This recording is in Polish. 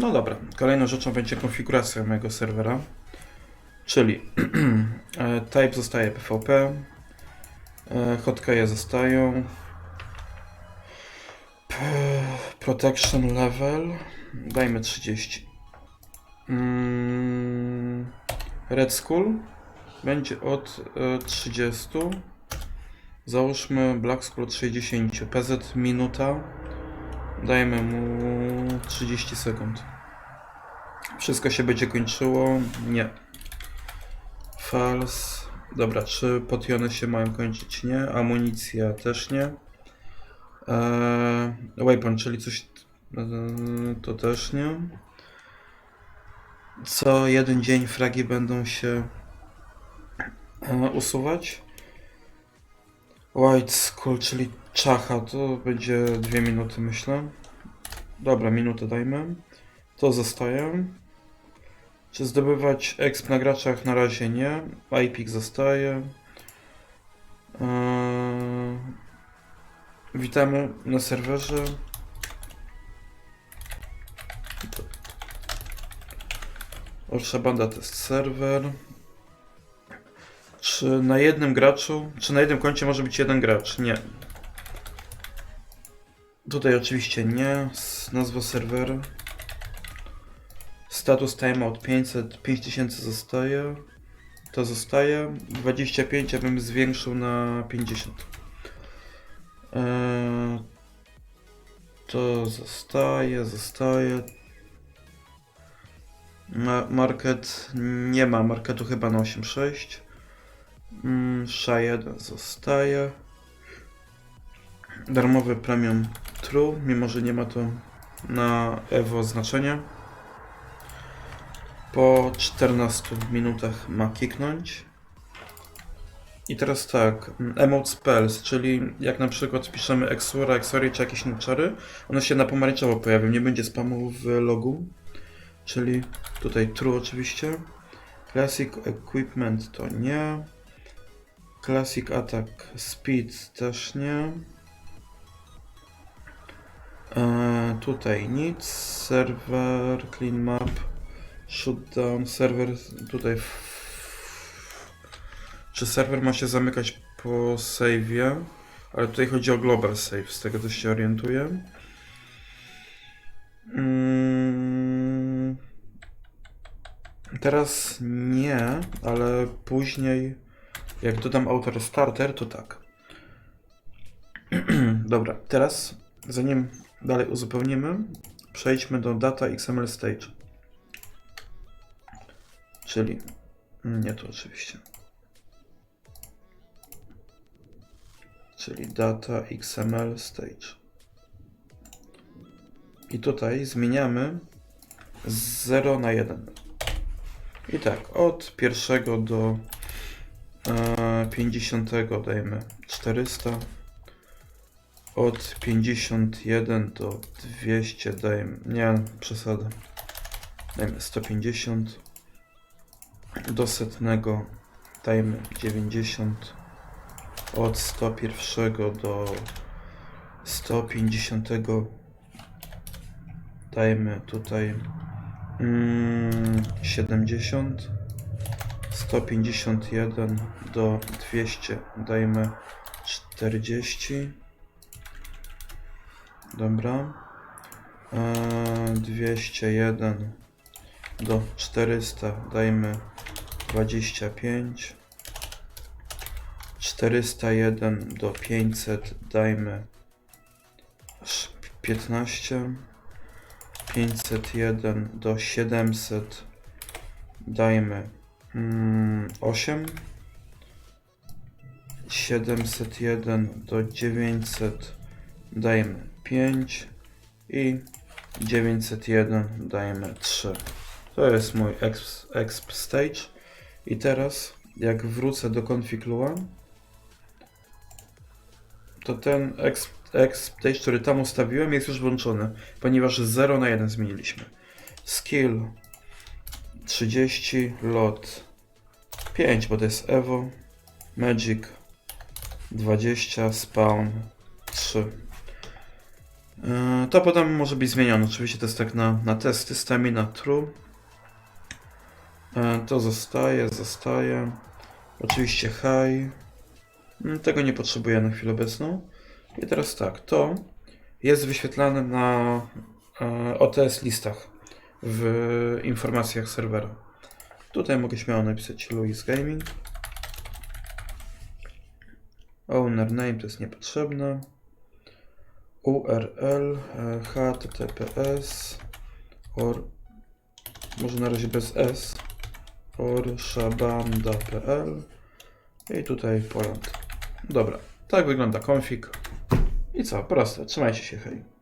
No dobra, kolejną rzeczą będzie konfiguracja mojego serwera. Czyli e, type zostaje PvP, e, hotkeje zostają, protection level dajmy 30. Mm, Red Skull będzie od e, 30. Załóżmy Black od 60. PZ minuta. Dajmy mu 30 sekund. Wszystko się będzie kończyło? Nie. False. Dobra, czy potiony się mają kończyć? Nie. Amunicja też nie. Eee, weapon, czyli coś... eee, to też nie. Co jeden dzień fragi będą się e, usuwać. White Skull, czyli czacha, to będzie dwie minuty myślę. Dobra, minutę dajmy. To zostaje. Czy zdobywać exp na graczach? Na razie nie. IPIC zostaje. Eee, witamy na serwerze. Orsza Banda Test Serwer. Czy na jednym graczu, czy na jednym koncie może być jeden gracz? Nie. Tutaj oczywiście nie. Nazwa serwera. Status timeout 500, 5000 zostaje. To zostaje. 25 ja bym zwiększył na 50. Eee, to zostaje, zostaje. Ma market nie ma marketu chyba na 8.6. Mm, SHA-1 zostaje. Darmowy premium true, mimo że nie ma to na Evo znaczenia. Po 14 minutach ma kiknąć. I teraz tak, emote spells, czyli jak na przykład wpiszemy Exora, Exory czy jakieś czary, one się na pomarańczowo pojawią, nie będzie spamu w logu. Czyli tutaj true oczywiście. Classic equipment to nie. Classic attack speed też nie. E, tutaj nic. Server, clean map, shutdown, serwer tutaj. Czy serwer ma się zamykać po save'ie? Ale tutaj chodzi o global save, z tego też się orientuję. Mm, Teraz nie, ale później jak dodam autor starter, to tak. Dobra, teraz zanim dalej uzupełnimy, przejdźmy do data XML stage. Czyli nie to oczywiście. Czyli data XML stage. I tutaj zmieniamy z 0 na 1. I tak, od pierwszego do 50 dajemy 400. Od 51 do 200 dajemy, nie, przesada. Dajmy 150. Do setnego dajmy 90. Od 101 do 150 dajmy tutaj mm, 70 151 do 200 dajmy 40 dobra. Eee, 201 do 400 dajmy 25 401 do 500 dajmy aż 15 501 do 700 dajmy 8 701 do 900 dajemy 5 i 901 dajemy 3 to jest mój exp, exp stage. I teraz jak wrócę do config Lua to ten exp, exp stage, który tam ustawiłem jest już włączony ponieważ z 0 na 1 zmieniliśmy. Skill 30 lot 5 bo to jest Evo Magic 20 spawn 3 Yy, To potem może być zmienione. Oczywiście to jest tak na, na testy. Stamina true. Yy, To zostaje, zostaje. Oczywiście high. Mm, Tego nie potrzebuję na chwilę obecną. I teraz tak, to jest wyświetlane na e, OTS listach w informacjach serwera. Tutaj mogę śmiało napisać Louis Gaming. Owner name to jest niepotrzebne. URL e, https or może na razie bez s or shabanda.pl i tutaj Poland. Dobra, tak wygląda config. I co, proste, trzymajcie się, hej.